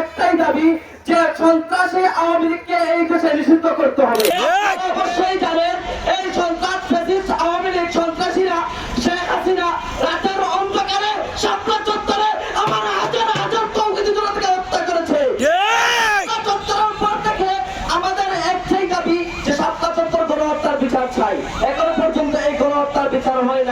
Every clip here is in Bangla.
একটাই দাবি যে সন্ত্রাসী আওয়ামী লীগকে এই দেশে নিষিদ্ধ করতে হবে।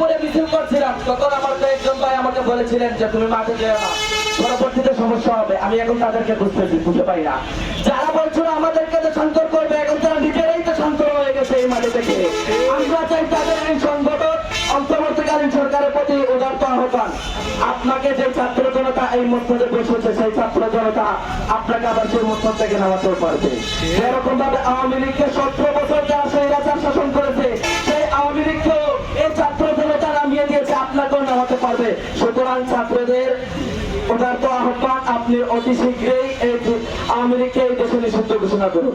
জৈন্তাপুরে মিছিল করছিলাম। তখন আমার কয়েকজন ভাই আমাকে বলেছিলেন যে, তুমি মাঠে না। পরবর্তীতে সমস্যা হবে। আমি এখন তাদেরকে বুঝতেছি বুঝতে পারি না। যারা আমাদেরকে তো করবে, এখন তারা নিজেরাই তো হয়ে গেছে এই মাঠে থেকে। আমরা চাই তাদের এই সংগঠন অন্তর্বর্তীকালীন সরকারের প্রতি উদার্ত আহ্বান। আপনাকে যে ছাত্র জনতা এই বসেছে, সেই ছাত্র জনতা আপনাকে আবার সেই মসজিদ থেকে নামাতেও পারবে। এরকম ভাবে আওয়ামী লীগকে সতেরো বছর সুতরাং ছাত্রদের উদার্ত আহ্বান আপনি অতি শীঘ্রই এই আওয়ামী লীগকে এই নিষিদ্ধ ঘোষণা করুন।